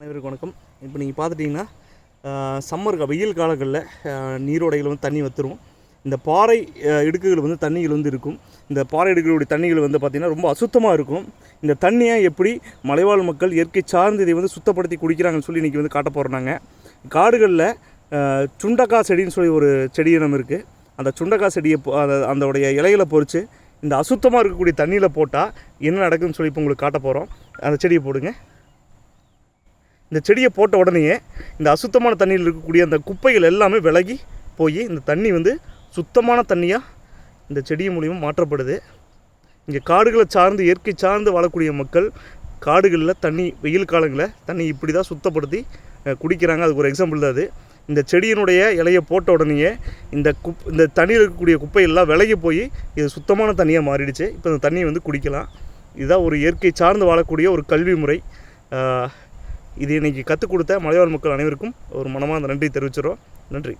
அனைவருக்கு வணக்கம். இப்போ நீங்கள் பார்த்துட்டிங்கன்னா சம்மர் வெயில் காலங்களில் நீரோடைகள் வந்து தண்ணி வத்துரும் இந்த பாறை இடுக்குகள் வந்து தண்ணிகள் வந்து இருக்கும். இந்த பாறை இடுக்குகளுடைய தண்ணிகள் வந்து பார்த்திங்கன்னா ரொம்ப அசுத்தமாக இருக்கும். இந்த தண்ணியை எப்படி மலைவாழ் மக்கள் இயற்கை சார்ந்து இதை வந்து சுத்தப்படுத்தி குடிக்கிறாங்கன்னு சொல்லி இன்றைக்கி வந்து காட்ட போகிறாங்க காடுகளில் சுண்டக்காய் செடின்னு சொல்லி ஒரு செடி இனம் இருக்குது அந்த சுண்டக்காய் செடியை பொ- அந்த அதோடைய இலைகளை பொறித்து இந்த அசுத்தமாக இருக்கக்கூடிய தண்ணியில் போட்டால் என்ன நடக்குதுன்னு சொல்லி இப்போ உங்களுக்கு காட்ட போகிறோம் அந்த செடியை போடுங்க. இந்த செடியை போட்ட உடனேயே இந்த அசுத்தமான தண்ணியில் இருக்கக்கூடிய அந்த குப்பைகள் எல்லாமே விலகி போய் இந்த தண்ணி வந்து சுத்தமான தண்ணியாக இந்த செடி மூலிமா மாற்றப்படுது. இங்கே காடுகளை சார்ந்து இயற்கை சார்ந்து வாழக்கூடிய மக்கள் காடுகளில் தண்ணி வெயில் காலங்களில் தண்ணி இப்படி தான் சுத்தப்படுத்தி குடிக்கிறாங்க. அதுக்கு ஒரு எக்ஸாம்பிள் தான் அது. இந்த செடியினுடைய இலையை போட்ட உடனேயே இந்த குப் இந்த தண்ணியில் இருக்கக்கூடிய குப்பையெல்லாம் விலகி போய் இது சுத்தமான தண்ணியாக மாறிடுச்சு. இப்போ இந்த தண்ணியை வந்து குடிக்கலாம். இதுதான் ஒரு இயற்கை சார்ந்து வாழக்கூடிய ஒரு கல்வி முறை. இது இன்றைக்கி கற்றுக் கொடுத்த மலையாள மக்கள் அனைவருக்கும் ஒரு மனமார்ந்த நன்றி தெரிவிச்சிடுறோம் நன்றி.